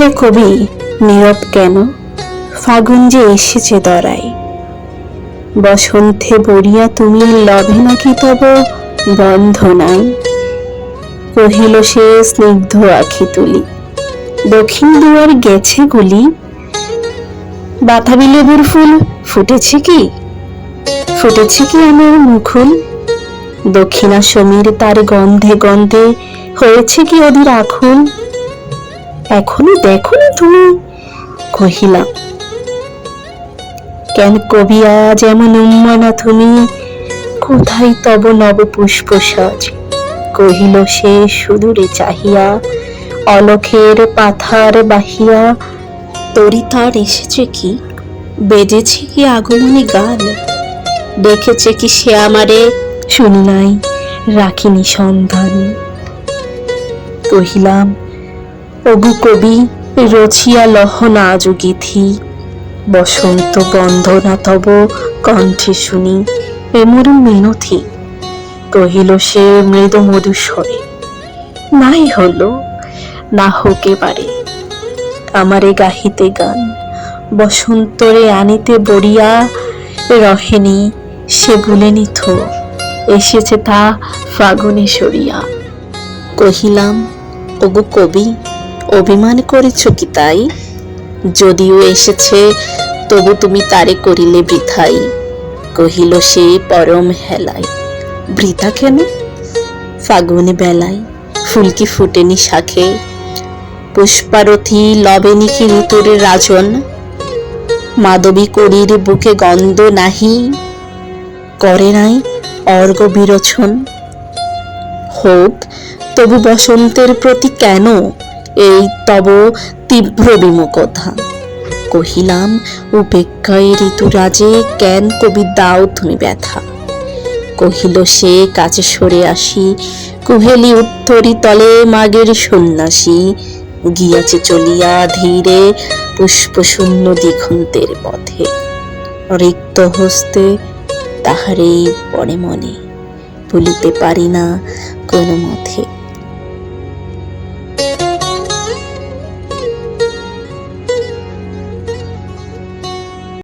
হে কবি, নীরব কেন? ফাগুন যে এসেছে দরাই বসন্তে বরিয়া তুমি লভে নাকি তব বন্ধ নাই? কহিল সে স্নিগ্ধ আখি তুলি। দক্ষিণ দুয়ার গেছে গুলি। বাতাবি লেবুর ফুল ফুটেছে কি? ফুটেছে কি আমার মুখুল? দক্ষিণা সমীর তার গন্ধে গন্ধে হয়েছে কি ওদের আখুল? এখনও দেখো না তুমি, কহিলাম। কেন কবিয়া যেমন উম্মানা তুমি? কোথায় তব নব পুষ্প সাজ কহিল সে সুদূরে চাহিয়া, অলখের পাথার বাহিয়া, তরি তার এসেছে কি? বেজেছে কি আগমনী গান? দেখেছে কি সে আমারে? শুনি নাই, রাখিনি সন্ধান। কহিলাম অবু কবি, রচিয়া লহ না বসন্ত বন্দনা তব কণ্ঠে শুনি এমর মিনথি কহিল সে মৃদু মধুস্বরে, নাই হলো, না হোকে পারে আমারে গাহিতে গান, বসন্তরে আনিতে বড়িয়া রহেনি, সে ভুলেনি থো এসেছে তা ফাগুনে সরিয়া। কহিলাম ওগো কবি অভিমান করেছ কি তাই? যদিও এসেছে, তবু তুমি তারে করিলে বৃথাই, কহিল সে পরম হেলায়। বৃথা কেন? ফাগুনে বেলায়, ফুলকি ফুটেনি শাখে, পুষ্পারথী লবেনি কি ঋতুরে রাজন? মাধবী করির বুকে গন্ধ নাহি, করে নাই অর্ঘ বিরোচন? হোক, তবু বসন্তের প্রতি কেন এই তব তীব্র বিমুখতা। কহিলাম, উপেক্ষায় ঋতুরাজে কেন কবি দাও তুমি ব্যথা? কহিল সে, কাছে সরে আসি, কুহেলি উত্তরি তলে মাগের সন্ন্যাসী, গিয়াছে চলিয়া ধীরে পুষ্পশূন্য দিগন্তের পথে। রিক্ত হস্তে তাহারেই পড়ে মনে ভুলিতে পারি না কোনো মতে।